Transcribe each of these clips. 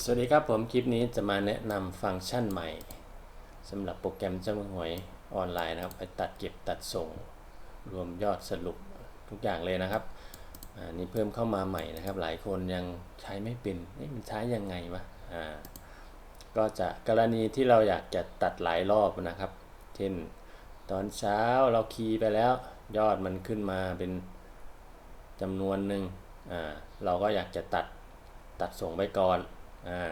สวัสดีครับผมคลิปนี้จะมาแนะนำฟังก์ชันใหม่สำหรับโปรแกรมเจ้ามือหวยออนไลน์นะครับ ไปตัดเก็บตัดส่ง รวมยอดสรุปทุกอย่างเลยนะครับอ่านี่เพิ่มเข้ามาใหม่นะครับ หลายคนยังใช้ไม่เป็นเอ๊ะมันใช้ยังไงวะอ่าก็จะกรณีที่เราอยากจะตัดหลายรอบนะครับ เช่น ตอนเช้าเราคีย์ไปแล้ว ยอดมันขึ้นมาเป็นจำนวนหนึ่งอ่าเราก็อยากจะตัดตัดส่งไปก่อน อ่า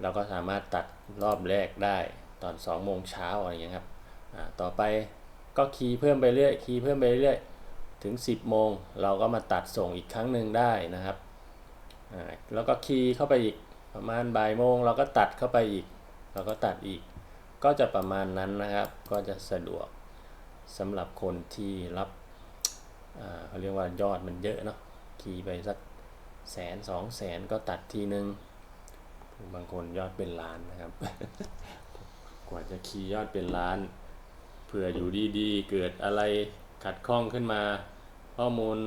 เราก็สามารถตัดรอบแรกได้ตอน2โมงเช้าอะไรอย่างเงี้ยครับอ่าต่อไปก็คีย์เพิ่มไปเรื่อยคีย์เพิ่มไปเรื่อยถึง 10 โมง เราก็มาตัดส่งอีกครั้งหนึ่งได้นะครับอ่าแล้วก็คีย์เข้าไปอีกประมาณบ่ายโมงเราก็ตัดเข้าไปอีก เราก็ตัดอีก ก็จะประมาณนั้นนะครับ ก็จะสะดวกสำหรับคนที่รับเขาเรียกว่ายอดมันเยอะเนาะคีย์ไปสัก แสนสองแสนก็ตัดทีนึง บางคนยอดเป็นล้านนะครับ กว่าจะคีย์ยอดเป็นล้าน เผื่ออยู่ดีๆ เกิดอะไรขัดข้องขึ้นมา ข้อมูล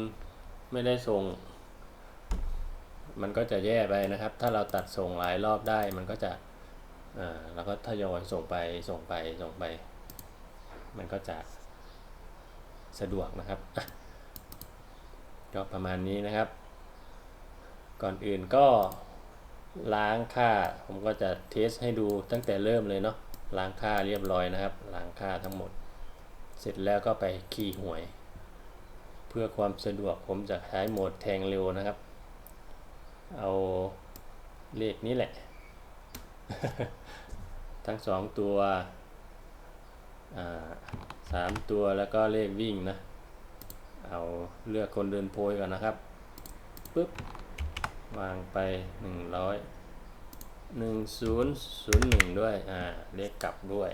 ไม่ได้ส่ง มันก็จะแย่ไปนะครับ ถ้าเราตัดส่งหลายรอบได้มันก็จะอ่าแล้วก็ทยอยส่งไปส่งไปส่งไป มันก็จะสะดวกนะครับก็ประมาณนี้นะครับ ก่อนอื่นก็ล้างค่า ผมก็จะเทสให้ดูตั้งแต่เริ่มเลยเนาะล้างค่าเรียบร้อยนะครับ ล้างค่าทั้งหมด เสร็จแล้วก็ไปคีย์หวย เพื่อความสะดวกผมจะใช้โหมดแทงเร็วนะครับ เอาเลขนี้แหละ ทั้งสองตัวสามตัวแล้วก็เลขวิ่งนะ เอาเลือกคนเดินโพยก่อนนะครับปึ๊บ วางไป 100 1001 ด้วย อ่า เลขกลับด้วย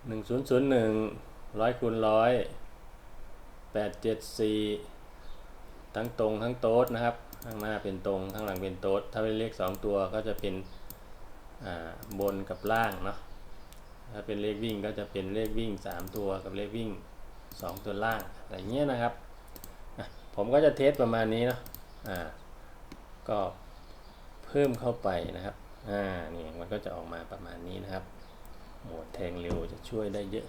1001ร้อยคูณร้อย874 ทั้งตรงทั้งโต๊ดนะครับ ข้างหน้าเป็นตรงข้างหลังเป็นโต๊ด ถ้าเป็นเลข 2 ตัวก็จะเป็นอ่าบนกับล่างเนาะ ถ้าเป็นเลขวิ่งก็จะเป็นเลขวิ่ง 3 ตัวกับเลขวิ่ง 2 ตัวล่างอะไรเงี้ยนะครับ ผมก็จะเทสประมาณนี้เนาะอ่าก็เพิ่มเข้าไปนะครับอ่านี่มันก็จะออกมาประมาณนี้นะครับโหมดแทงเร็วจะช่วยได้เยอะ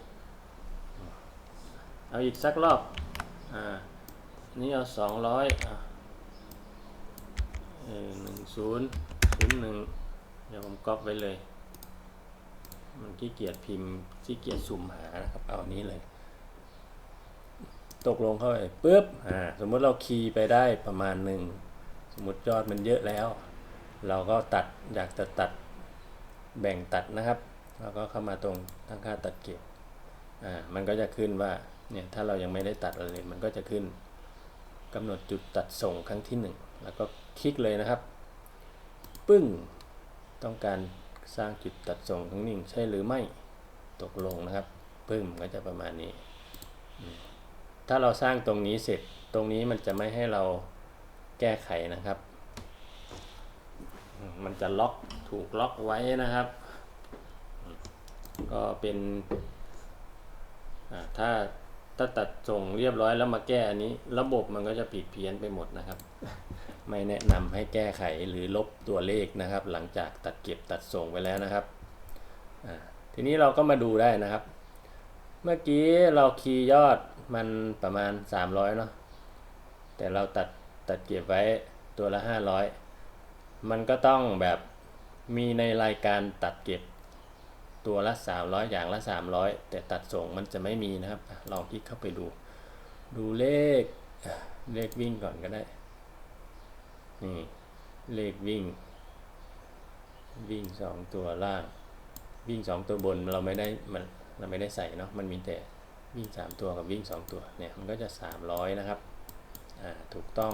เอาอีกสักรอบอ่านี่เอาสองร้อยอ่าเออหนึ่งศูนย์ศูนย์หนึ่งเดี๋ยวผมก๊อปไว้เลย มันขี้เกียจพิมพ์ขี้เกียจสุ่มหานะครับ เอานี้เลย ตกลงเข้าไปปุ๊บอ่าสมมติเราคีย์ไปได้ประมาณหนึ่งสมมติยอดมันเยอะแล้ว เราก็ตัดอยากจะตัดแบ่งตัดนะครับแล้วก็เข้ามาตรงตั้งค่าตัดเก็บอ่ามันก็จะขึ้นว่าเนี่ยถ้าเรายังไม่ได้ตัดอะไรเลยมันก็จะขึ้นกำหนดจุดตัดส่งครั้งที่หนึ่งแล้วก็คลิกเลยนะครับ ปึ้งต้องการสร้างจุดตัดส่งทั้งหนิ่งใช่หรือไม่ตกลงนะครับ ปึ้งก็จะประมาณนี้ ถ้าเราสร้างตรงนี้เสร็จตรงนี้มันจะไม่ให้เราแก้ไขนะครับ มันจะล็อกถูกล็อกไว้นะครับ ก็เป็นถ้าถ้าตัดส่งเรียบร้อยแล้วมาแก้อันนี้ ระบบมันก็จะผิดเพี้ยนไปหมดนะครับ ไม่แนะนำให้แก้ไขหรือลบตัวเลขนะครับ หลังจากตัดเก็บตัดส่งไปแล้วนะครับทีนี้เราก็มาดูได้นะครับ เมื่อกี้เราคีย์ยอด มันประมาณ 300เนาะแต่เราตัดตัดเก็บไว้ตัวละ 500 มันก็ต้องแบบมีในรายการตัดเก็บตัวละ 300 อย่างละ 300 แต่ตัดส่งมันจะไม่มีนะครับ ลองคลิกเข้าไปดู ดูเลขเลขวิ่งก่อนก็ได้ นี่ เลขวิ่ง วิ่ง 2 ตัวล่าง วิ่ง 2 ตัวบนเราไม่ได้มันเราไม่ได้ใส่เนาะมันมีแต่ วิ่ง 3 ตัวกับวิ่ง 2 ตัวเนี่ยมันก็จะ 300 นะครับถูกต้อง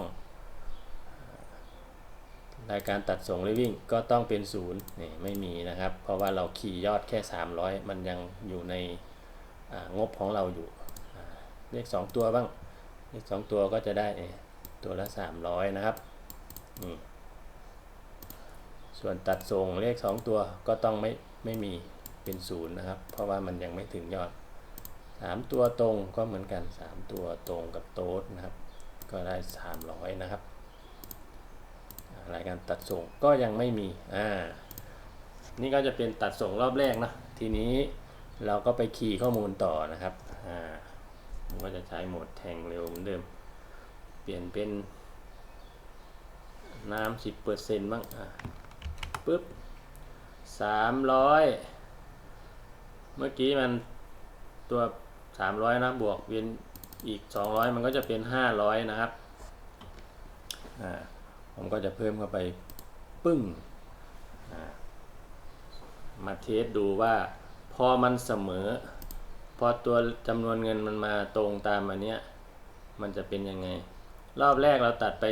รายการตัดส่งหรือวิ่งก็ต้องเป็นศูนย์นี่ไม่มีนะครับ เพราะว่าเราขี่ยอดแค่ 300 มันยังอยู่ในงบของเราอยู่เลข 2 ตัวบ้างเลข 2 ตัวก็จะได้ตัวละ 300 นะครับนี่ส่วนตัดส่งเลข 2 ตัวก็ต้องไม่ไม่มีเป็นศูนย์นะครับ เพราะว่ามันยังไม่ถึงยอด 3 ตัวตรงก็เหมือนกัน 3 ตัวตรงกับโต๊ดนะครับ ก็ได้ 300 นะครับรายการตัดส่งก็ยังไม่มีอ่านี่ก็จะเป็นตัดส่งรอบแรกนะทีนี้เราก็ไปคีย์ข้อมูลต่อนะครับอ่าผมก็จะใช้โหมดแทงเร็วเหมือนเดิม เปลี่ยนเป็นน้ำสิบเปอร์เซ็นต์บ้างอะปึ๊บสามร้อยเมื่อกี้มันตัว สามร้อยนะบวกเวียนอีกสองร้อยมันก็จะเป็นห้าร้อยนะครับผมก็จะเพิ่มเข้าไปปึ้งมาเทสดูว่าพอมันเสมอ พอตัวจำนวนเงินมันมาตรงตามอันเนี้ยมันจะเป็นยังไง รอบแรกเราตัดไป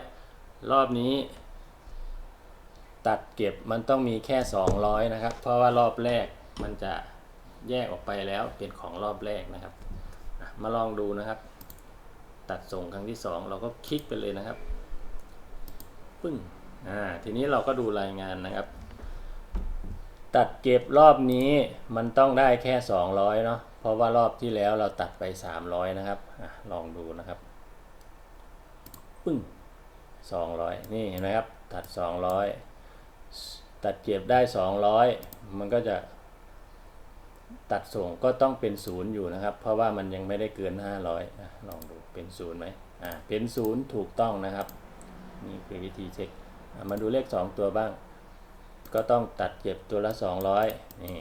300 รอบนี้ ตัดเก็บมันต้องมีแค่ 200 นะครับ เพราะว่ารอบแรกมันจะ แยกออกไปแล้วเป็นของรอบแรกนะครับ มาลองดูนะครับ ตัดส่งครั้งที่ 2 เราก็คลิกไปเลยนะครับปึ้งอ่าทีนี้เราก็ดูรายงานนะครับ ตัดเก็บรอบนี้มันต้องได้แค่ 200เนาะเพราะว่ารอบที่แล้วเราตัดไป 300 นะครับอลองดูนะครับปึ้ง200 นี่เห็นไหมครับ ตัด 200 ตัดเก็บได้ 200 มันก็จะ ตัดส่งก็ต้องเป็นศูนย์อยู่นะครับ เพราะว่ามันยังไม่ได้เกิน 500นะลองดูเป็นศูนย์ไหมอ่าเป็นศูนย์ถูกต้องนะครับ นี่คือวิธีเช็ค มาดูเลข 2 ตัวบ้าง ก็ต้องตัดเก็บตัวละ 200นี่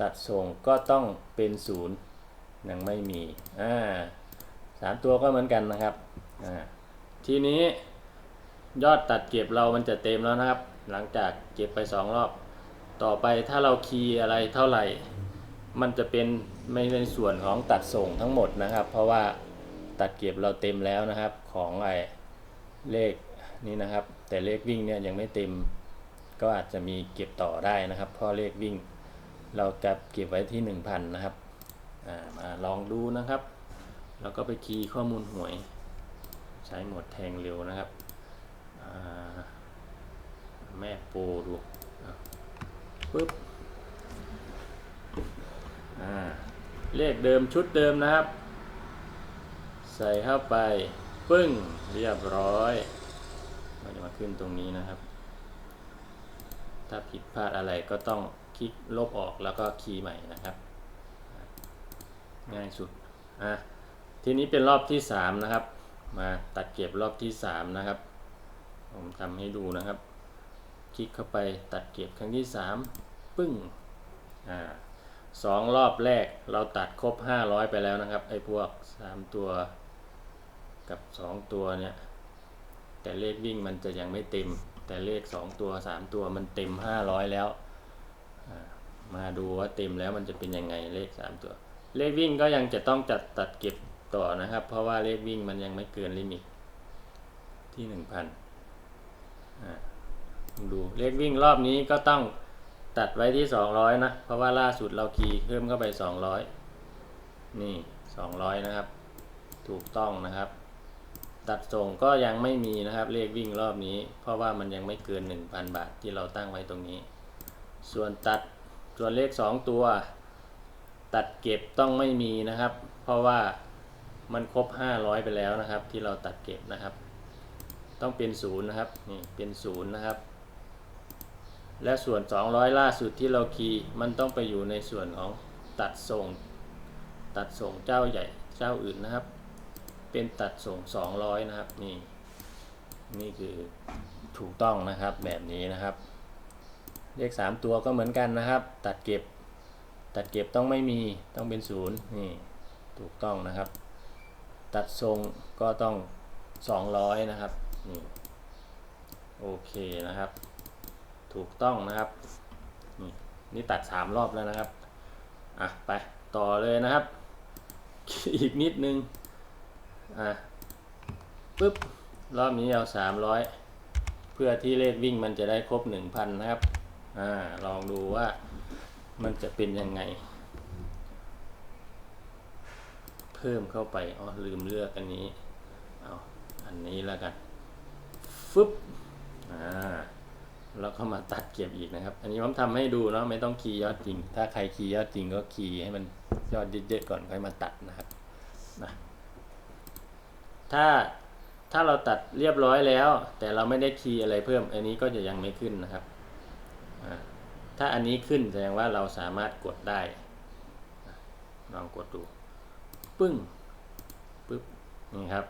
ตัดส่งก็ต้องเป็นศูนย์ยังไม่มีอ่าสามตัวก็เหมือนกันนะครับอ่าทีนี้ยอดตัดเก็บเรามันจะเต็มแล้วนะครับ หลังจากเก็บไปสองรอบ ต่อไปถ้าเราคีย์อะไรเท่าไหร่ มันจะเป็นไม่ในส่วนของตัดส่งทั้งหมดนะครับ เพราะว่าตัดเก็บเราเต็มแล้วนะครับของไอเลขนี้นะครับ แต่เลขวิ่งเนี่ยยังไม่เต็ม ก็อาจจะมีเก็บต่อได้นะครับ เพราะเลขวิ่ง เราจะเก็บไว้ที่ 1,000 นะครับมาลองดูนะครับ แล้วก็ไปคีย์ข้อมูลหวย ใช้หมดแทงเร็วนะครับแม่โปรดู ปึ๊บเลขเดิมชุดเดิมนะครับ ใส่เข้าไป ปึ้ง เรียบร้อยมันจะมาขึ้นตรงนี้นะครับ ถ้าผิดพลาดอะไรก็ต้องคลิกลบออกแล้วก็คีย์ใหม่นะครับ ง่ายสุดอะทีนี้เป็นรอบที่ 3 นะครับ มาตัดเก็บรอบที่ 3 นะครับ ผมทำให้ดูนะครับ คลิกเข้าไปตัดเก็บครั้งที่ 3 ปึ้งอ่าสองรอบแรกเราตัดครบ 500 ไปแล้วนะครับไอ้พวก 3 ตัวกับ 2 ตัวเนี่ยแต่เลขวิ่งมันจะยังไม่เต็ม แต่เลข 2 ตัว 3 ตัวมันเต็ม 500 แล้ว มาดูว่าเต็มแล้วมันจะเป็นยังไงเลข 3 ตัว เลขวิ่งก็ยังจะต้องจัดตัดเก็บต่อนะครับ เพราะว่าเลขวิ่งมันยังไม่เกินลิมิตที่ 1,000อ่า ดูเลขวิ่งรอบนี้ก็ต้องตัดไว้ที่ 200 นะ เพราะว่าล่าสุดเราคีย์เพิ่มเข้าไป 200 นี่ 200 นะครับ ถูกต้องนะครับ ตัดส่งก็ยังไม่มีนะครับ เลขวิ่งรอบนี้ เพราะว่ามันยังไม่เกิน 1,000 บาทที่เราตั้งไว้ตรงนี้ ส่วนตัดส่วนเลข 2 ตัว ตัดเก็บต้องไม่มีนะครับ เพราะว่ามันครบ 500 ไปแล้วนะครับ ที่เราตัดเก็บนะครับ ต้องเป็นศูนย์นะครับนี่เป็นศูนย์นะครับ และส่วน 200 ล่าสุดที่เราคีย์มันต้องไปอยู่ในส่วนของตัดส่ง ตัดส่งเจ้าใหญ่เจ้าอื่นนะครับ เป็นตัดส่ง 200 นะครับนี่นี่คือถูกต้องนะครับแบบนี้นะครับ เลข 3 ตัวก็เหมือนกันนะครับ ตัดเก็บตัดเก็บต้องไม่มีต้องเป็นศูนย์นี่ถูกต้องนะครับ ตัดทรงก็ต้อง 200 นะครับนี่โอเคนะครับ ถูกต้องนะครับ นี่ตัด3รอบแล้วนะครับ อะ ไปต่อเลยนะครับ อีกนิดนึง อะปึ๊บ รอบนี้เอา300เพื่อที่เลขวิ่งมันจะได้ครบ1,000นะครับ อ่า ลองดูว่ามันจะเป็นยังไง เพิ่มเข้าไป อ๋อ ลืมเลือกอันนี้ เอา อันนี้แล้วกัน ฟึบ อ่า แล้วก็มาตัดเก็บอีกนะครับ อันนี้ผมทำให้ดูเนาะไม่ต้องคีย์ยอดจริง ถ้าใครคีย์ยอดจริงก็คีย์ให้มันยอดเยอะๆก่อนค่อยมาตัดนะครับนะถ้าถ้าเราตัดเรียบร้อยแล้ว แต่เราไม่ได้คีย์อะไรเพิ่ม อันนี้ก็จะยังไม่ขึ้นนะครับ ถ้าอันนี้ขึ้นแสดงว่าเราสามารถกดได้ลองกดดูปึ้งปึ๊บนี่ครับ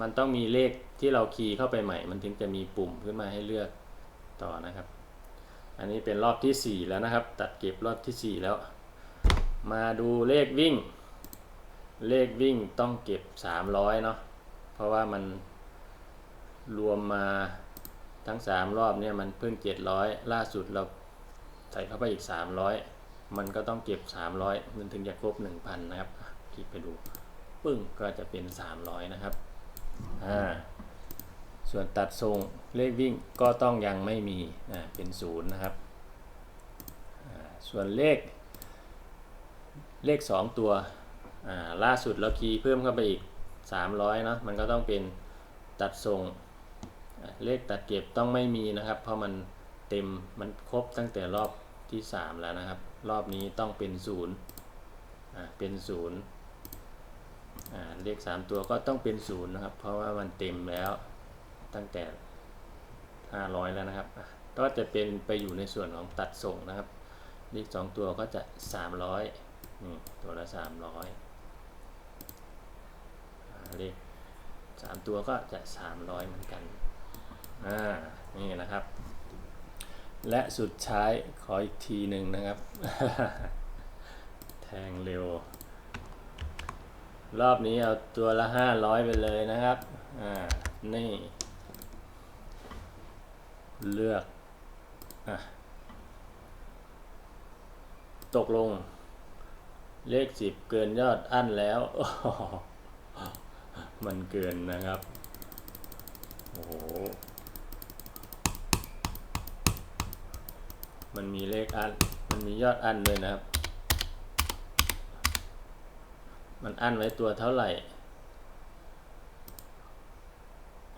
มันต้องมีเลขที่เราคีย์เข้าไปใหม่ มันถึงจะมีปุ่มขึ้นมาให้เลือก ต่อนะครับ อันนี้เป็นรอบที่ 4 แล้วนะครับ ตัดเก็บรอบที่ 4 แล้ว มาดูเลขวิ่ง เลขวิ่งต้องเก็บ 300 เนาะเพราะว่ามันรวมมาทั้ง 3 รอบเนี่ยมันเพิ่ง 700 ล่าสุดเราใส่เข้าไปอีก 300 มันก็ต้องเก็บ 300 มันถึงจะครบ 1,000 นะครับ คลิกไปดู ปึ้งก็จะเป็น 300 นะครับ อ่า ส่วนตัดทรงเลขวิ่งก็ต้องยังไม่มีอ่าเป็นศูนย์นะครับ ส่วนเลข เลข 2 ตัวล่าสุดเราคีย์เพิ่มเข้าไปอีก 300เนาะมันก็ต้องเป็นตัดทรงเลขตัดเก็บต้องไม่มีนะครับ เพราะมันเต็มมันครบตั้งแต่รอบที่ 3 แล้วนะครับ รอบนี้ต้องเป็น0อ่าเป็น0อ่าเลข 3 ตัวก็ต้องเป็น0นะครับ เพราะว่ามันเต็มแล้ว ตั้งแต่ 500 แล้วนะครับก็จะเป็นไปอยู่ในส่วนของตัดส่งนะครับเลข2ตัวก็จะ 300นี่ตัวละ 300อ่าเลข3ตัวก็จะ 300 เหมือนกันอ่านี่นะครับ และสุดท้ายขออีกทีหนึ่งนะครับ แทงเร็ว รอบนี้เอาตัวละ 500 ไปเลยนะครับอ่านี่ เลือกอตกลง เลขสิบเกินยอดอั้นแล้ว มันเกินนะครับ โอ้โห มันมีเลขอันมันมียอดอันเลยนะครับ มันอันไว้ตัวเท่าไหร่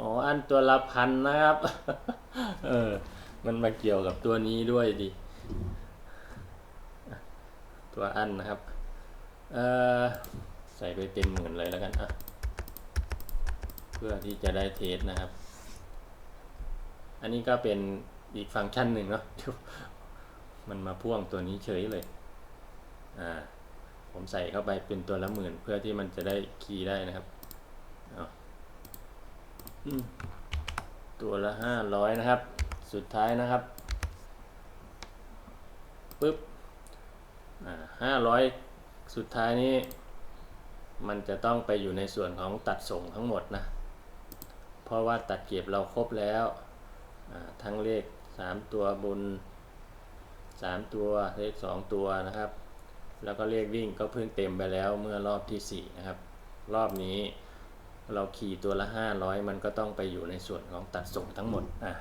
อ๋อ อันตัวละพันนะครับ เออ มันมาเกี่ยวกับตัวนี้ด้วยดิ ตัวอันนะครับ เออใส่ไปเต็มหมื่นเลยแล้วกันอะ เพื่อที่จะได้เทสนะครับ อันนี้ก็เป็นอีกฟังก์ชันหนึ่งเนาะ มันมาพ่วงตัวนี้เฉยเลย อ่า ผมใส่เข้าไปเป็นตัวละหมื่นเพื่อที่มันจะได้คีย์ได้นะครับอาอืม ตัวละห้าร้อยนะครับ สุดท้ายนะครับปึ๊บห้าร้อยสุดท้ายนี้มันจะต้องไปอยู่ในส่วนของตัดส่งทั้งหมดนะ เพราะว่าตัดเก็บเราครบแล้ว ทั้งเลขสามตัวบนสามตัวเลขสองตัวนะครับ แล้วก็เลขวิ่งก็เพิ่งเต็มไปแล้วเมื่อรอบที่สี่นะครับ รอบนี้ เราขี่ตัวละ 500 มันก็ต้องไปอยู่ในส่วนของตัดส่งทั้งหมดอะ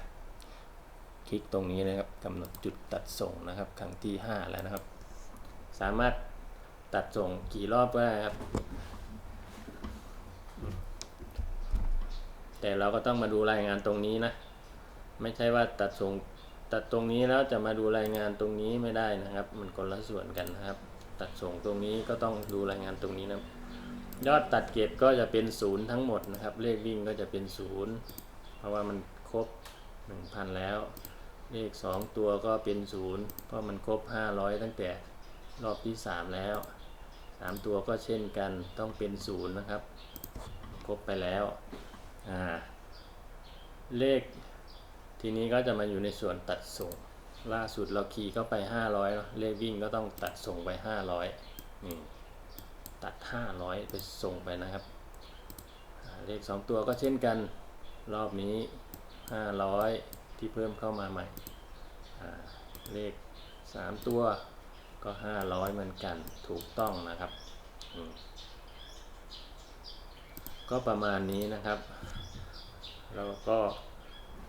คลิกตรงนี้นะครับกำหนดจุดตัดส่งนะครับครั้งที่ 5 แล้วนะครับ สามารถตัดส่งกี่รอบก็ได้ครับ แต่เราก็ต้องมาดูรายงานตรงนี้นะ ไม่ใช่ว่าตัดส่งตัดตรงนี้แล้วจะมาดูรายงานตรงนี้ไม่ได้นะครับ มันคนละส่วนกันนะครับ ตัดส่งตรงนี้ก็ต้องดูรายงานตรงนี้นะ ยอดตัดเก็บก็จะเป็นศูนย์ทั้งหมดนะครับ เลขวิ่งก็จะเป็นศูนย์เพราะว่ามันครบ 1,000 แล้ว เลข 2 ตัวก็เป็นศูนย์เพราะมันครบ 500 ตั้งแต่รอบที่ 3 แล้ว 3 ตัวก็เช่นกันต้องเป็นศูนย์นะครับ ครบไปแล้วอ่าเลขทีนี้ก็จะมาอยู่ในส่วนตัดส่ง ล่าสุดเราขี่เข้าไป 500เนอะเลขวิ่งก็ต้องตัดส่งไป 500นี่ ตัด 500 ไปส่งไปนะครับ เลข 2 ตัวก็เช่นกันรอบนี้ 500 ที่เพิ่มเข้ามาใหม่ เลข 3 ตัวก็ 500 เหมือนกันถูกต้องนะครับ ก็ประมาณนี้นะครับ เราก็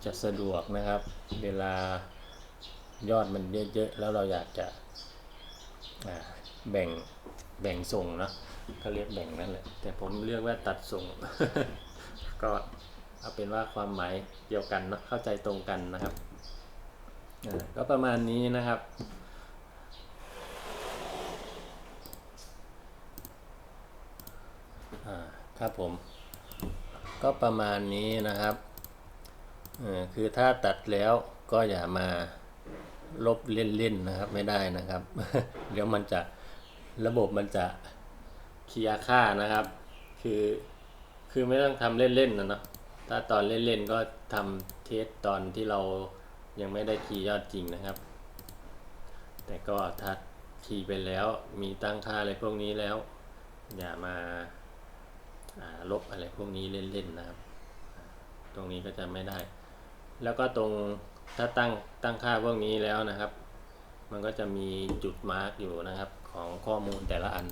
จะสะดวกนะครับ เวลายอดมันเยอะๆ แล้วเราอยากจะแบ่ง แบ่งส่งเนะเขาเรียกแบ่งนั่นแหละ แต่ผมเรียกว่าตัดส่ง ก็เอาเป็นว่าความหมายเดียวกันเนอะเข้าใจตรงกันนะครับก็ประมาณนี้นะครับอ่าครับผม ก็ประมาณนี้นะครับคือถ้าตัดแล้วก็อย่ามาลบเล่นๆนะครับไม่ได้นะครับ เดี๋ยวมันจะ ระบบมันจะเคลียร์ค่านะครับ คือคือไม่ต้องทำเล่นๆนะเนาะถ้าตอนเล่นๆก็ทำเทสตอนที่เรายังไม่ได้คีย์ยอดจริงนะครับ แต่ก็ถ้าคีย์ไปแล้วมีตั้งค่าอะไรพวกนี้แล้ว อย่ามาาลบอะไรพวกนี้เล่นๆนะครับ ตรงนี้ก็จะไม่ได้ แล้วก็ตรงถ้าตั้งตั้งค่าพวกนี้แล้วนะครับ มันก็จะมีจุดมาร์กอยู่นะครับ ของข้อมูลแต่ละอัน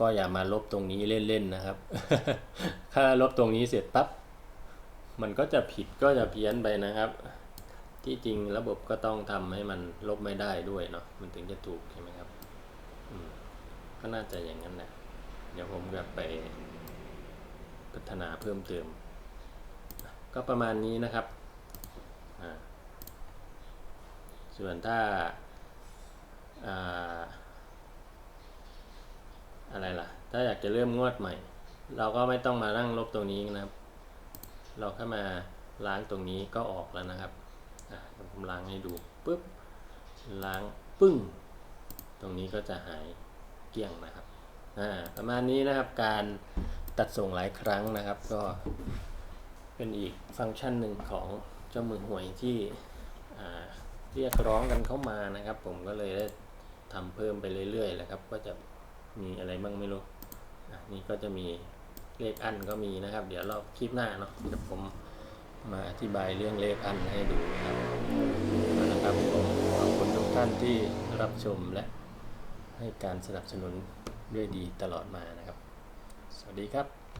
ก็อย่ามาลบตรงนี้เล่นๆนะครับ ถ้าลบตรงนี้เสร็จปั๊บมันก็จะผิดก็จะเพี้ยนไปนะครับ ที่จริงระบบก็ต้องทำให้มันลบไม่ได้ด้วยเนาะมันถึงจะถูกใช่ไหมครับก็น่าจะอย่างนั้นแหละเดี๋ยวผมจะไปพัฒนาเพิ่มเติม ก็ประมาณนี้นะครับส่วนถ้า อะไรล่ะ ถ้าอยากจะเริ่มงวดใหม่ เราก็ไม่ต้องมานั่งลบตรงนี้นะครับ เราแค่มาล้างตรงนี้ก็ออกแล้วนะครับอะเดี๋ยวผมล้างให้ดูปุ๊บล้างปึ้ง ตรงนี้ก็จะหายเกลี้ยงนะครับประมาณนี้นะครับการตัดส่งหลายครั้งนะครับ ก็เป็นอีกฟังก์ชันหนึ่งของเจ้ามือหวยที่เรียกร้องกันเข้ามานะครับ ผมก็เลยได้ทำเพิ่มไปเรื่อยๆแหละครับก็จะ มีอะไรบ้างไม่รู้นี่ก็จะมีเลขอันก็มีนะครับ เดี๋ยวเราคลิปหน้าเนาะเดี๋ยวผมมาอธิบายเรื่องเลขอันให้ดูนะครับนะครับผมขอบคุณทุกท่านที่รับชมและให้การสนับสนุนด้วยดีตลอดมานะครับ สวัสดีครับ